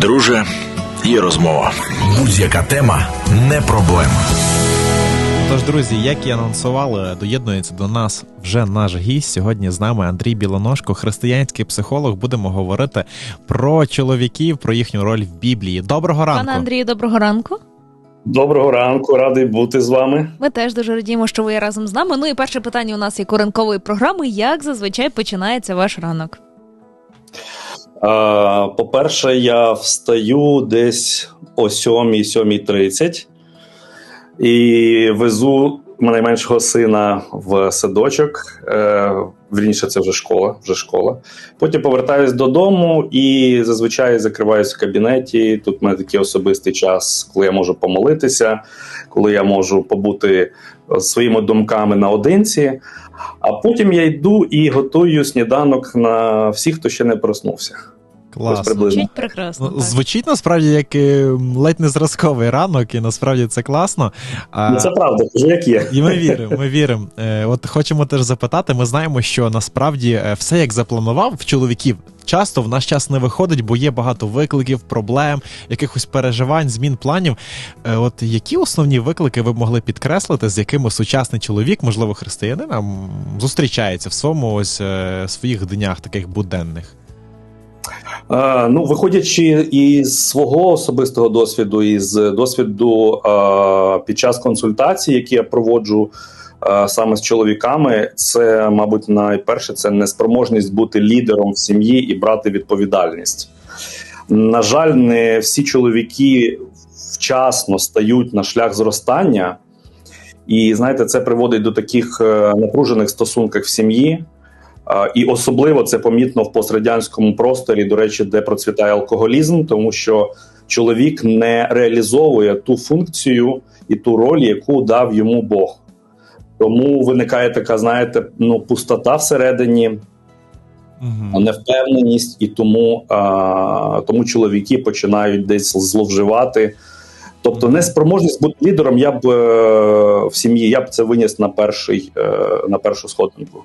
Друже, є розмова. Будь-яка тема не проблема. Тож, друзі, як і анонсували, доєднується до нас вже наш гість. Сьогодні з нами Андрій Білоножко, християнський психолог. Будемо говорити про чоловіків, про їхню роль в Біблії. Доброго ранку. Пане Андрію, доброго ранку. Доброго ранку, радий бути з вами. Ми теж дуже радіємо, що ви разом з нами. Ну і перше питання у нас є ранкової програми. Як зазвичай починається ваш ранок? А, По-перше, я встаю десь о 7-7.30 і везу найменшого сина в садочок. Е, Вірніше, це вже школа. Вже школа. Потім повертаюсь додому і зазвичай закриваюся в кабінеті. Тут в мене такий особистий час, коли я можу помолитися, коли я можу побути своїми думками наодинці. А потім я йду і готую сніданок на всіх, хто ще не проснувся. Клас. Звучить прекрасно. Ну, звучить насправді як е, ледь не зразковий ранок, і насправді це класно. А, Ну, це правда, кажу, як є. І ми віримо, ми віримо. Е, От хочемо теж запитати. Ми знаємо, що насправді е, все як запланував в чоловіків. Часто в наш час не виходить, бо є багато викликів, проблем, якихось переживань, змін планів. Е, От які основні виклики ви б могли підкреслити, з якими сучасний чоловік, можливо, християнин, зустрічається в своєму ось е, своїх днях таких буденних? Е, ну, виходячи із свого особистого досвіду, із досвіду е, під час консультацій, які я проводжу е, саме з чоловіками, це, мабуть, найперше це неспроможність бути лідером в сім'ї і брати відповідальність. На жаль, не всі чоловіки вчасно стають на шлях зростання, і знаєте, це приводить до таких е, напружених стосунків в сім'ї. І особливо це помітно в пострадянському просторі, до речі, де процвітає алкоголізм, тому що чоловік не реалізовує ту функцію і ту роль, яку дав йому Бог. Тому виникає така, знаєте, ну пустота всередині, Угу. невпевненість, і тому, а, тому чоловіки починають десь зловживати. Тобто, неспроможність бути лідером, я б е, в сім'ї я б це виніс на перший е, на першу сходинку.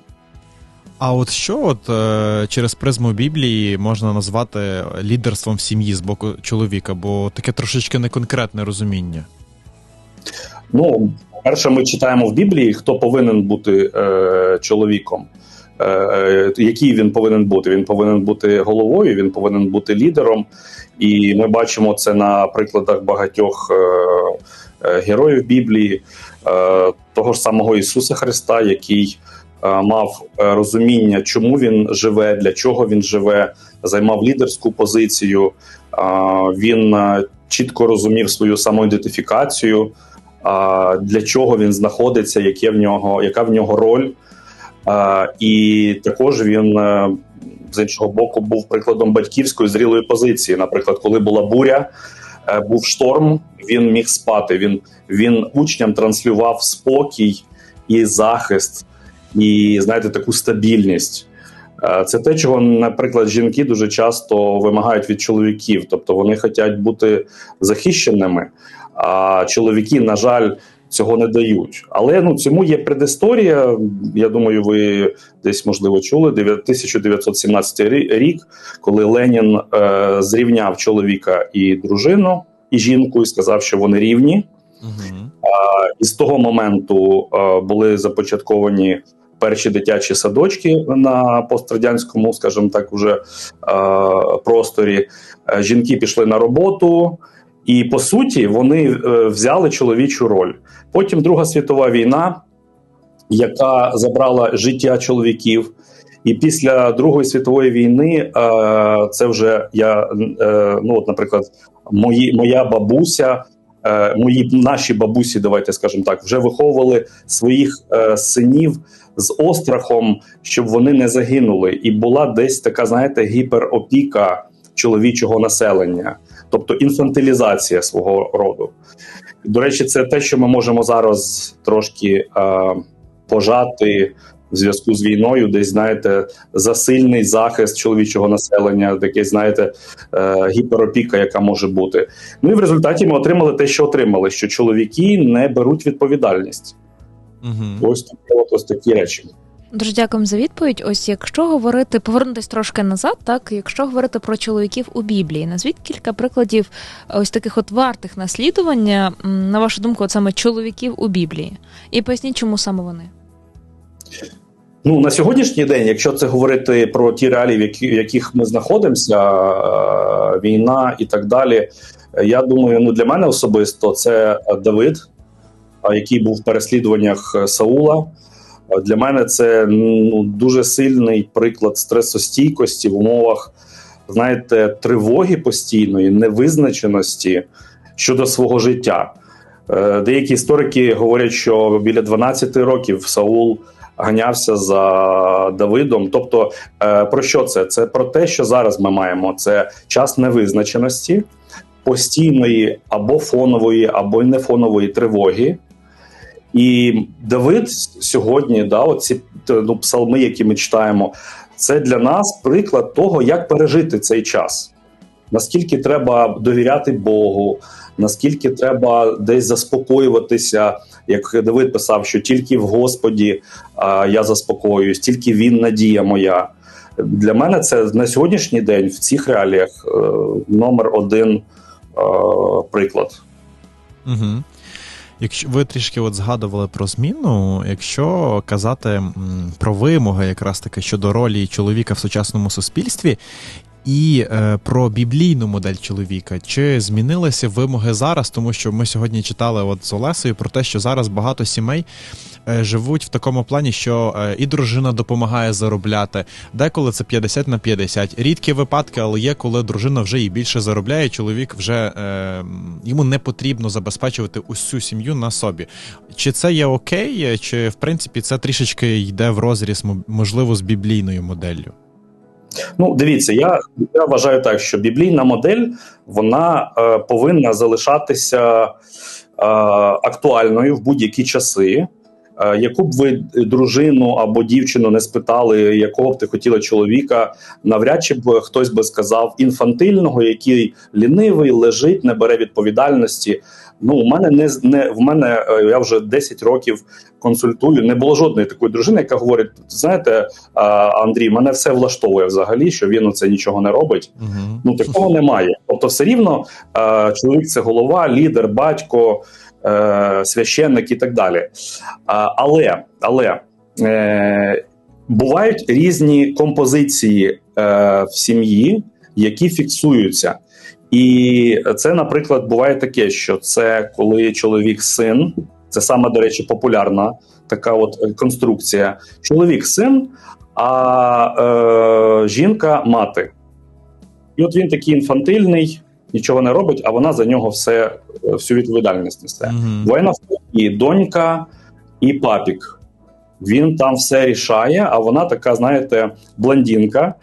А от що от е, через призму Біблії можна назвати лідерством в сім'ї з боку чоловіка, бо таке трошечки неконкретне розуміння. Ну, перше, ми читаємо в Біблії, хто повинен бути е, чоловіком. Е, е, який він повинен бути? Він повинен бути головою, він повинен бути лідером. І ми бачимо це на прикладах багатьох е, е, героїв Біблії, е, того ж самого Ісуса Христа, який мав е, розуміння, чому він живе, для чого він живе, займав лідерську позицію. Е, він е, чітко розумів свою самоідентифікацію для чого він знаходиться, яке в нього, яка в нього роль. І також він е, з іншого боку був прикладом батьківської зрілої позиції. Наприклад, коли була буря, е, був шторм, він міг спати. Він, він учням транслював спокій і захист, і знаєте, таку стабільність. Е, Це те, чого, наприклад, жінки дуже часто вимагають від чоловіків, тобто вони хочуть бути захищеними, а чоловіки, на жаль, цього не дають. Але ну цьому є предісторія. Я думаю, ви десь можливо чули 1917 рі- рік, коли Ленін е, зрівняв чоловіка і дружину, і жінку, і сказав, що вони рівні. Угу. І з того моменту е, були започатковані перші дитячі садочки на пострадянському, скажімо так, уже е, просторі. Е, Жінки пішли на роботу, і по суті вони е, взяли чоловічу роль. Потім Друга світова війна, яка забрала життя чоловіків. І після Другої світової війни це вже я, ну от, наприклад, мої, моя бабуся е, мої наші бабусі, давайте скажемо так, вже виховували своїх е, синів з острахом, щоб вони не загинули, і була десь така, знаєте, гіперопіка чоловічого населення, тобто інфантилізація свого роду. До речі, це те, що ми можемо зараз трошки е, пожати. В зв'язку з війною, десь знаєте, засильний захист чоловічого населення, таке, знаєте, е, гіперопіка, яка може бути. Ну і в результаті ми отримали те, що отримали: що чоловіки не беруть відповідальність. Угу. Ось такі, от, ось такі речі. Дуже дякуємо за відповідь. Ось якщо говорити, повернутись трошки назад, так якщо говорити про чоловіків у Біблії, назвіть кілька прикладів ось таких от вартих наслідування, на вашу думку, от саме чоловіків у Біблії. І поясніть, чому саме вони. Ну на сьогоднішній день, якщо це говорити про ті реалії, в яких ми знаходимося, е, війна і так далі. Я думаю, ну для мене особисто це Давид, який був в переслідуваннях Саула. Для мене це ну дуже сильний приклад стресостійкості в умовах, знаєте, тривоги постійної, невизначеності щодо свого життя. Е, Деякі історики говорять, що біля 12 років Саул ганявся за Давидом. Тобто, е, про що це? Це про те, що зараз ми маємо. Це час невизначеності, постійної або фонової, або й нефонової тривоги. І Давид сьогодні, да, оці ну, псалми, які ми читаємо, це для нас приклад того, як пережити цей час. Наскільки треба довіряти Богу, наскільки треба десь заспокоюватися, як Давид писав, що тільки в Господі а, я заспокоююсь, тільки він надія моя. Для мене це на сьогоднішній день в цих реаліях е, номер один е, приклад. Угу. Якщо ви трішки от згадували про зміну, якщо казати про вимоги, якраз таки щодо ролі чоловіка в сучасному суспільстві, і е, про біблійну модель чоловіка, чи змінилися вимоги зараз? Тому що ми сьогодні читали от з Олесею про те, що зараз багато сімей е, живуть в такому плані, що е, і дружина допомагає заробляти. Деколи це 50 на 50. Рідкі випадки, але є, коли дружина вже і більше заробляє. Чоловік вже е, йому не потрібно забезпечувати усю сім'ю на собі. Чи це є окей, чи в принципі це трішечки йде в розріз, можливо, з біблійною моделлю? Ну, дивіться, я, я вважаю так, що біблійна модель вона е, повинна залишатися е, актуальною в будь-які часи. Е, яку б ви дружину або дівчину не спитали, якого б ти хотіла чоловіка, навряд чи б хтось би сказав інфантильного, який лінивий, лежить, не бере відповідальності. Ну, у мене не не в мене е, я вже 10 років консультую. Не було жодної такої дружини, яка говорить: знаєте, Андрій, мене все влаштовує взагалі, що він оце нічого не робить. Угу. Ну такого немає. Тобто, все рівно е, чоловік це голова, лідер, батько, е, священник і так далі. Але але е, бувають різні композиції е, в сім'ї, які фіксуються. І це, наприклад, буває таке, що це коли чоловік син, це саме, до речі, популярна така от конструкція. Чоловік син, а е, жінка мати. І от він такий інфантильний, нічого не робить, а вона за нього все, е, всю відповідальність несе. Угу. Воєнна і донька, і папік. Він там все рішає, а вона така, знаєте, блондинка,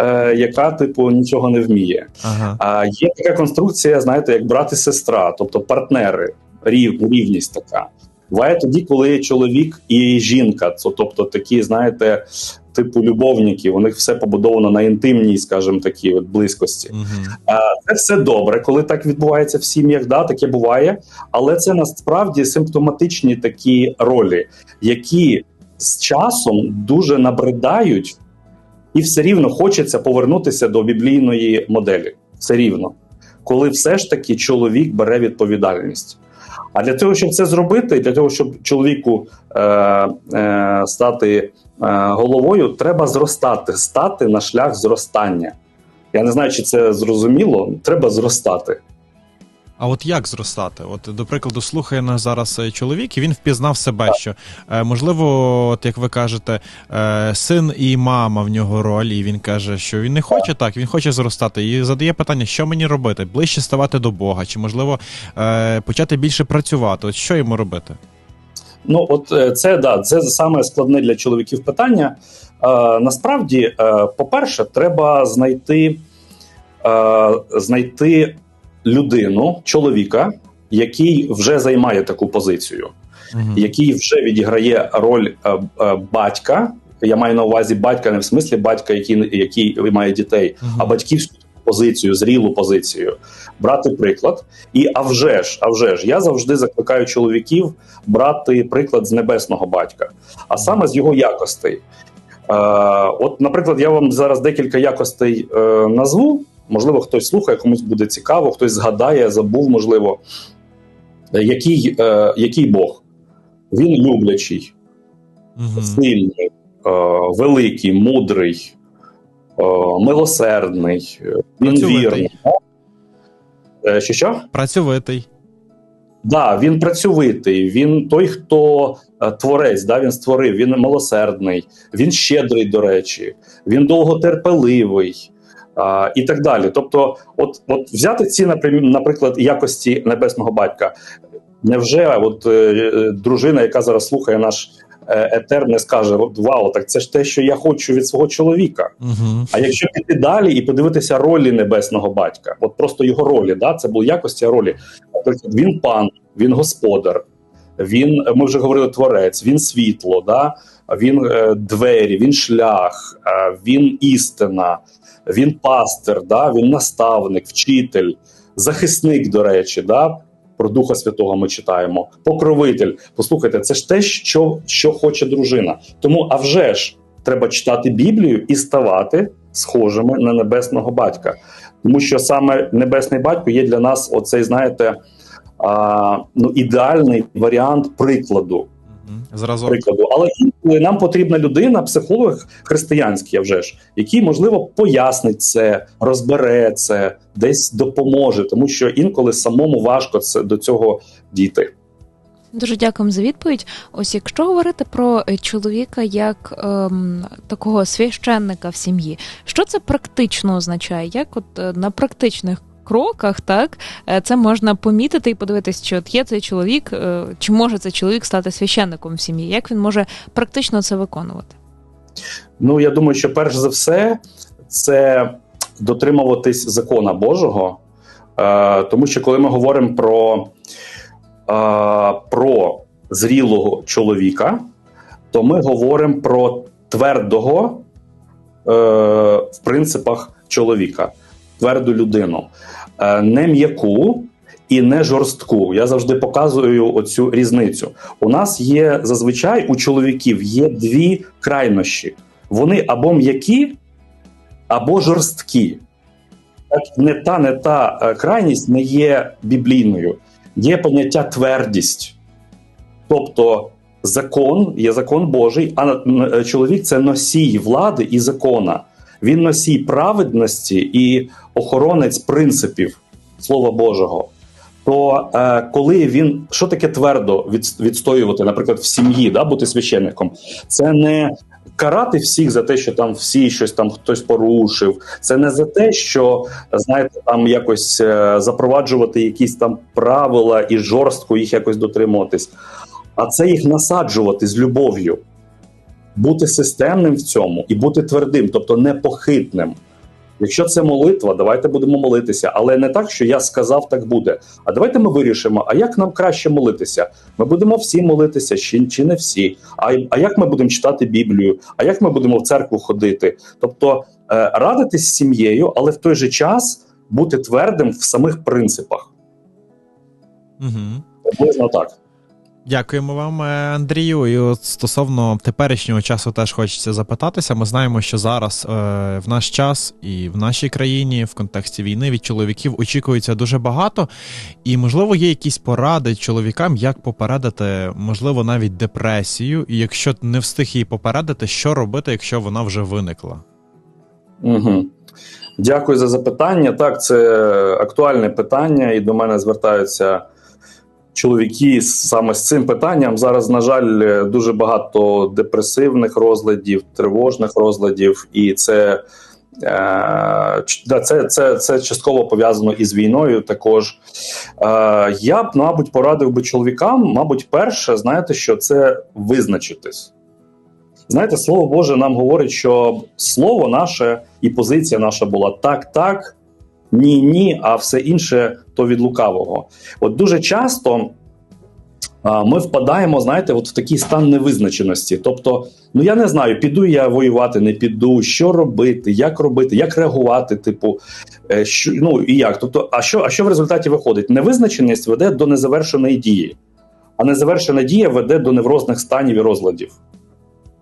е, яка, типу, нічого не вміє. Ага. А є така конструкція, знаєте, як брат і сестра, тобто партнери, рів, рівність така. Буває тоді, коли чоловік і жінка, тобто такі, знаєте, типу любовники, у них все побудовано на інтимній, скажімо, такій от близькості. Угу. Це все добре, коли так відбувається в сім'ях, да, таке буває. Але це насправді симптоматичні такі ролі, які з часом дуже набридають, і все рівно хочеться повернутися до біблійної моделі. Все рівно, коли все ж таки чоловік бере відповідальність. А для того, щоб це зробити, для того, щоб чоловіку е, е, стати е, головою, треба зростати, стати на шлях зростання. Я не знаю, чи це зрозуміло. Треба зростати. А от як зростати? От, до прикладу, слухає нас зараз е, чоловік, і він впізнав себе, що е, можливо, от як ви кажете, е, син і мама в нього роль, і він каже, що він не хоче так, він хоче зростати. І задає питання, що мені робити? Ближче ставати до Бога, чи можливо почати більше працювати? От що йому робити? Ну, от це да, це саме складне для чоловіків питання. Е, насправді, е, по-перше, треба знайти, е, знайти людину, чоловіка, який вже займає таку позицію, Мгм. який вже відіграє роль е, е, батька. Я маю на увазі батька не в смислі батька, який, який має дітей, Мгм. а батьківську позицію, зрілу позицію, брати приклад. І а вже ж, а вже ж, я завжди закликаю чоловіків брати приклад з небесного батька, а саме з його якостей. Е, От, наприклад, я вам зараз декілька якостей е, назву. Можливо, хтось слухає, комусь буде цікаво, хтось згадає, забув, можливо, Е, який, е, який Бог. Він люблячий, Угу. сильний, е, великий, мудрий, е, милосердний, е, він вірний. Е, Що що? Працьовитий. Да, він працьовитий, він той, хто творець, да, він створив, він милосердний, він щедрий, до речі, він довготерпеливий а, і так далі. Тобто, от, от взяти ці, наприклад, якості небесного батька. Невже от е, дружина, яка зараз слухає наш е, етер, не скаже: «От, Вау, так це ж те, що я хочу від свого чоловіка. Угу. А якщо піти далі і подивитися ролі небесного батька, от просто його ролі, да, це були якості ролі. Наприклад, він пан, він господар, він, ми вже говорили, творець, він світло, да, він е, двері, він шлях, е, він істина, він пастир, да, він наставник, вчитель, захисник, до речі, да, про Духа Святого ми читаємо, покровитель. Послухайте, це ж те, що, що хоче дружина. Тому, а вже ж, треба читати Біблію і ставати схожими на небесного батька. Тому що саме небесний батько є для нас оцей, знаєте, а, ну, ідеальний варіант прикладу. Зразок. прикладу. Але інколи нам потрібна людина, психолог християнський, вже ж, який, можливо, пояснить це, розбере це, десь допоможе, тому що інколи самому важко це до цього дійти. Дуже дякуємо за відповідь. Ось якщо говорити про е, чоловіка як ем, такого священника в сім'ї, що це практично означає? Як от е, на практичних кроках так е, це можна помітити і подивитись, чи от є цей чоловік, е, чи може цей чоловік стати священником в сім'ї? Як він може практично це виконувати? Ну, я думаю, що перш за все це дотримуватись закона Божого, е, тому що коли ми говоримо про, про зрілого чоловіка, то ми говоримо про твердого в принципах чоловіка, тверду людину, е, не м'яку. І не жорстку. Я завжди показую оцю різницю. У нас є зазвичай у чоловіків є дві крайнощі вони або м'які, або жорсткі. Так, не та, не та е, крайність не є біблійною. Є поняття твердість. Тобто закон є закон Божий, а е, чоловік це носій влади і закона. Він носій праведності і охоронець принципів Слова Божого. То е, коли він що таке твердо від, відстоювати, наприклад, в сім'ї, да, бути священником, це не карати всіх за те, що там всі щось там хтось порушив. Це не за те, що знаєте, там якось е, запроваджувати якісь там правила і жорстко їх якось дотримуватись, а це їх насаджувати з любов'ю, бути системним в цьому і бути твердим, тобто непохитним. Якщо це молитва, давайте будемо молитися, але не так, що я сказав, так буде. А давайте ми вирішимо, а як нам краще молитися? Ми будемо всі молитися, чи, чи не всі. А, а як ми будемо читати Біблію? А як ми будемо в церкву ходити? Тобто е, радитись з сім'єю, але в той же час бути твердим в самих принципах. Угу. Приблизно так. Дякуємо вам, е, Андрію. І от стосовно теперішнього часу теж хочеться запитатися. Ми знаємо, що зараз е, в наш час і в нашій країні в контексті війни від чоловіків очікується дуже багато, і можливо є якісь поради чоловікам, як попередити, можливо, навіть депресію. І якщо не встиг її попередити, що робити, якщо вона вже виникла? Угу. Дякую за запитання. Так, це актуальне питання, і до мене звертаються чоловіки саме з цим питанням. Зараз, на жаль, дуже багато депресивних розладів, тривожних розладів, і це. Е, це це, це частково пов'язано із війною. Також е, я б, мабуть, порадив би чоловікам, мабуть, перше, знаєте, що це визначитись. Знаєте, слово Боже нам говорить, що слово наше і позиція наша була так, так, ні, ні, а все інше то від лукавого. От дуже часто ми впадаємо, знаєте, от в такий стан невизначеності. Тобто, ну я не знаю, піду я воювати, не піду, що робити, як робити, як реагувати, типу, е, що ну і як. Тобто, а що, а що в результаті виходить? Невизначеність веде до незавершеної дії, а незавершена дія веде до неврозних станів і розладів.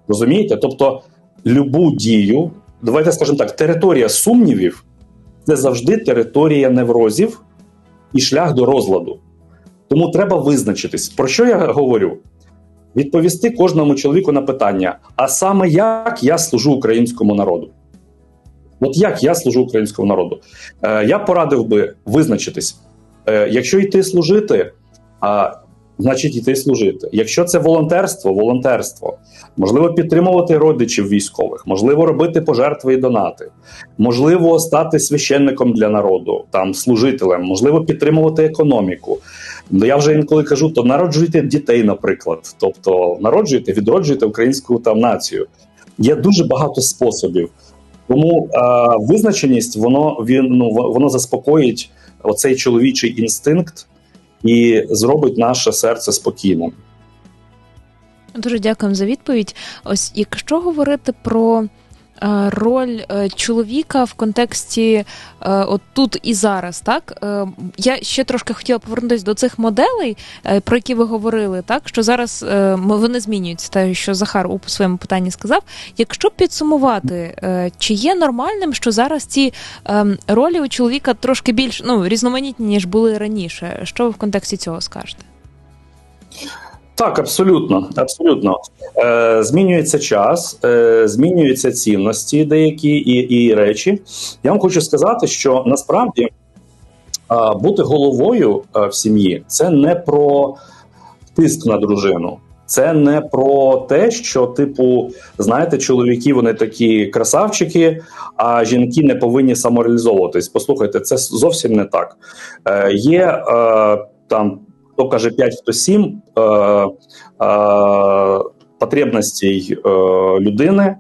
Розумієте? Тобто, любу дію, давайте скажемо так, територія сумнівів це завжди територія неврозів і шлях до розладу. Тому треба визначитись. Про що я говорю? Відповісти кожному чоловіку на питання: а саме як я служу українському народу? От як я служу українському народу? Е, Я порадив би визначитись. Е, Якщо йти служити, а значить йти служити. Якщо це волонтерство, волонтерство, можливо, підтримувати родичів військових, можливо, робити пожертви і донати, можливо, стати священником для народу, там служителем, можливо, підтримувати економіку. Ну я вже інколи кажу, то народжуйте дітей, наприклад, тобто народжуйте, відроджуйте українську там націю. Є дуже багато способів. Тому е, визначеність воно він ну воно заспокоїть оцей чоловічий інстинкт і зробить наше серце спокійним. Дуже дякуємо за відповідь. Ось якщо говорити про роль е, чоловіка в контексті е, от тут і зараз, так я ще трошки хотіла повернутися до цих моделей, про які ви говорили, так що зараз вони змінюються, те, що Захар у своєму питанні сказав. Якщо підсумувати, чи є нормальним, що зараз ці ролі у чоловіка трошки більш ну різноманітні ніж були раніше? Що ви в контексті цього скажете? Так, абсолютно, абсолютно. Е, Змінюється час, е, змінюються цінності деякі і і речі. Я вам хочу сказати, що насправді е, бути головою е, в сім'ї це не про тиск на дружину. Це не про те, що, типу, знаєте, чоловіки вони такі красавчики, а жінки не повинні самореалізовуватись. Послухайте, це зовсім не так. Е, Є е, там хто каже 5, хто 7 е, е, потребностей е, людини, е,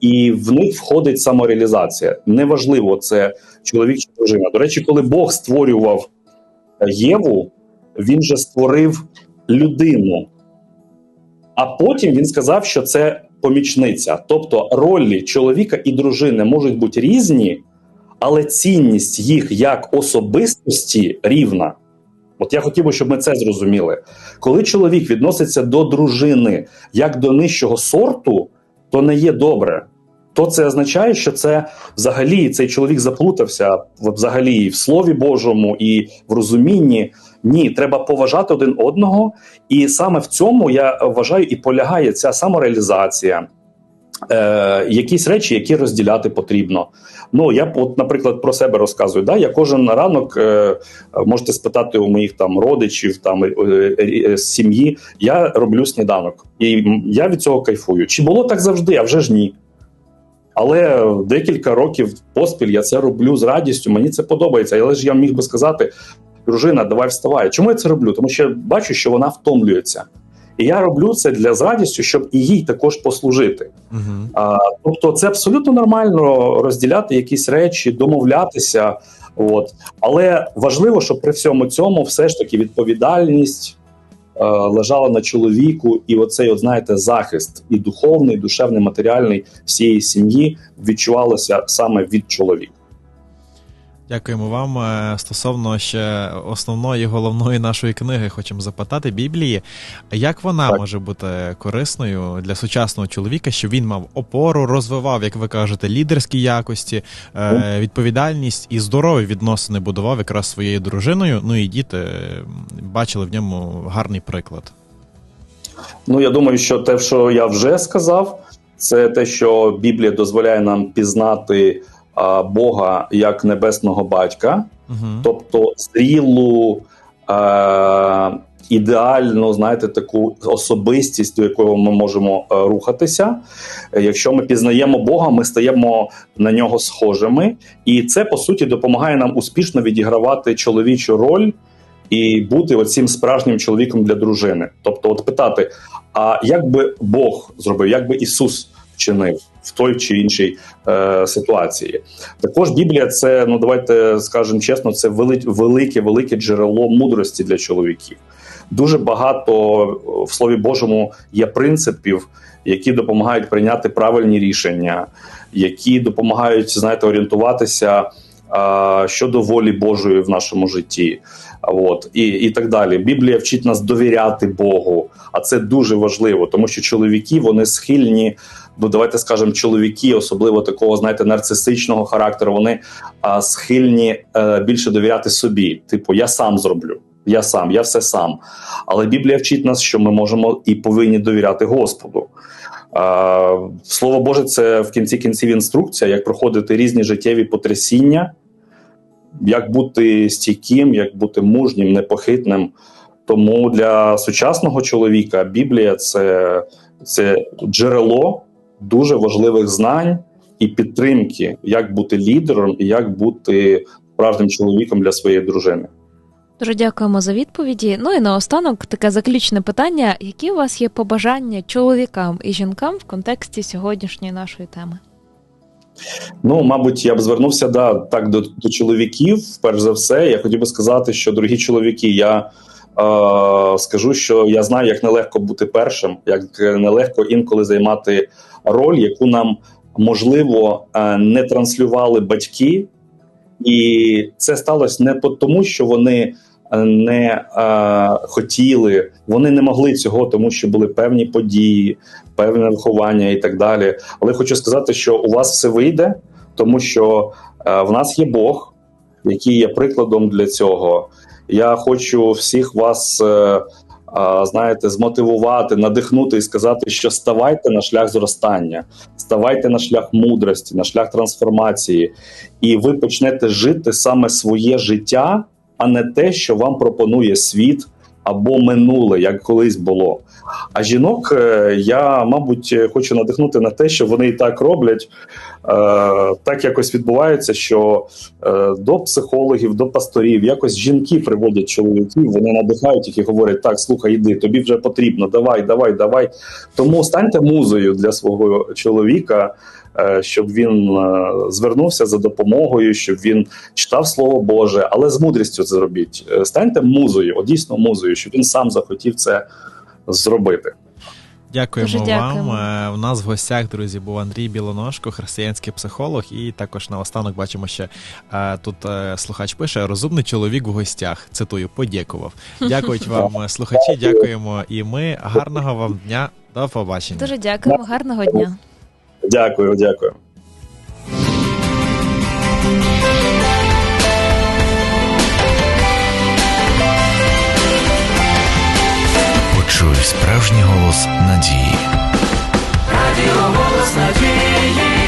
і в них входить самореалізація. Неважливо, це чоловік чи дружина. До речі, коли Бог створював Єву, він же створив людину, а потім він сказав, що це помічниця. Тобто ролі чоловіка і дружини можуть бути різні, але цінність їх як особистості рівна. От я хотів би, щоб ми це зрозуміли. Коли чоловік відноситься до дружини як до нижчого сорту, то не є добре. То це означає, що це взагалі цей чоловік заплутався взагалі і в слові Божому, і в розумінні. Ні, треба поважати один одного, і саме в цьому я вважаю і полягає ця самореалізація е, якісь речі, які розділяти потрібно. Ну я от, наприклад, про себе розказую. Да? Я кожен ранок е, можете спитати у моїх там родичів, там е, е, сім'ї. Я роблю сніданок, і я від цього кайфую. Чи було так завжди? А вже ж ні. Але декілька років поспіль я це роблю з радістю. Мені це подобається. Але ж я міг би сказати, дружина, давай вставай. Чому я це роблю? Тому що я бачу, що вона втомлюється. І я роблю це для з радістю, щоб і їй також послужити. Uh-huh. А, Тобто, це абсолютно нормально розділяти якісь речі, домовлятися. От але важливо, щоб при всьому цьому все ж таки відповідальність е, лежала на чоловіку, і оцей, от знаєте, захист і духовний, і душевний, матеріальний всієї сім'ї відчувалося саме від чоловіка. Дякуємо вам. Е, стосовно ще основної головної нашої книги, хочемо запитати Біблії. Як вона так. може бути корисною для сучасного чоловіка, щоб він мав опору, розвивав, як ви кажете, лідерські якості, mm. відповідальність і здорові відносини будував якраз своєю дружиною? Ну і діти бачили в ньому гарний приклад. Ну я думаю, що те, що я вже сказав, це те, що Біблія дозволяє нам пізнати. Бога як небесного батька, угу. тобто зрілу, е, ідеальну, знаєте, таку особистість, до якої ми можемо е, рухатися. Якщо ми пізнаємо Бога, ми стаємо на нього схожими, і це по суті допомагає нам успішно відігравати чоловічу роль. І бути оцим справжнім чоловіком для дружини, тобто, от питати: а як би Бог зробив, як би Ісус вчинив в той чи іншій е, ситуації. Також Біблія це ну давайте скажемо чесно, це велике велике джерело мудрості для чоловіків. дуже багато в Слові Божому є принципів, які допомагають прийняти правильні рішення, які допомагають знаєте, орієнтуватися а, щодо волі Божої в нашому житті. От і і так далі. Біблія вчить нас довіряти Богу, а це дуже важливо, тому що чоловіки вони схильні. Ну, давайте скажемо, чоловіки, особливо такого, знаєте, нарцисичного характеру, вони а, схильні а, е, більше довіряти собі. Типу, я сам зроблю, я сам, я все сам. Але Біблія вчить нас, що ми можемо і повинні довіряти Господу. А, Слово Боже, це в кінці кінців інструкція, як проходити різні життєві потрясіння як бути стійким, як бути мужнім, непохитним. Тому для сучасного чоловіка Біблія це, це джерело дуже важливих знань і підтримки, як бути лідером і як бути справжнім чоловіком для своєї дружини. Дуже дякуємо за відповіді. Ну і наостанок таке заключне питання: які у вас є побажання чоловікам і жінкам в контексті сьогоднішньої нашої теми? Ну, мабуть, я б звернувся да, так до, до чоловіків. Перш за все, я хотів би сказати, що дорогі чоловіки, я скажу, що я знаю, як нелегко бути першим, як нелегко інколи займати роль, яку нам можливо е, не транслювали батьки, і це сталося не тому, що вони не е, хотіли, вони не могли цього, тому що були певні події, певне виховання і так далі. Але хочу сказати, що у вас все вийде, тому що е, в нас є Бог, який є прикладом для цього. Я хочу всіх вас. Е, Знаєте, змотивувати, надихнути і сказати, що ставайте на шлях зростання, ставайте на шлях мудрості, на шлях трансформації, і ви почнете жити саме своє життя а не те, що вам пропонує світ або минуле, як колись було. А жінок е, я, мабуть, хочу надихнути на те, що вони і так роблять. Е, так якось відбувається, що е, до психологів, до пасторів якось жінки приводять чоловіків, вони надихають їх і говорять: так, слухай, іди, тобі вже потрібно, давай, давай, давай. Тому станьте музою для свого чоловіка. Е, щоб він е, звернувся за допомогою, щоб він читав слово Боже, але з мудрістю це зробіть. Е, станьте музою, о, дійсно музою, щоб він сам захотів це зробити. Дякуємо Дуже вам. У нас в гостях, друзі, був Андрій Білоножко, християнський психолог, і також наостанок бачимо, що тут слухач пише: розумний чоловік в гостях. Цитую, подякував. Дякують вам, слухачі. Дякуємо. І ми гарного вам дня. До побачення. Дуже дякуємо, гарного дня. Дякую, дякую. Почуй справжній голос надії. Радіо голос надії.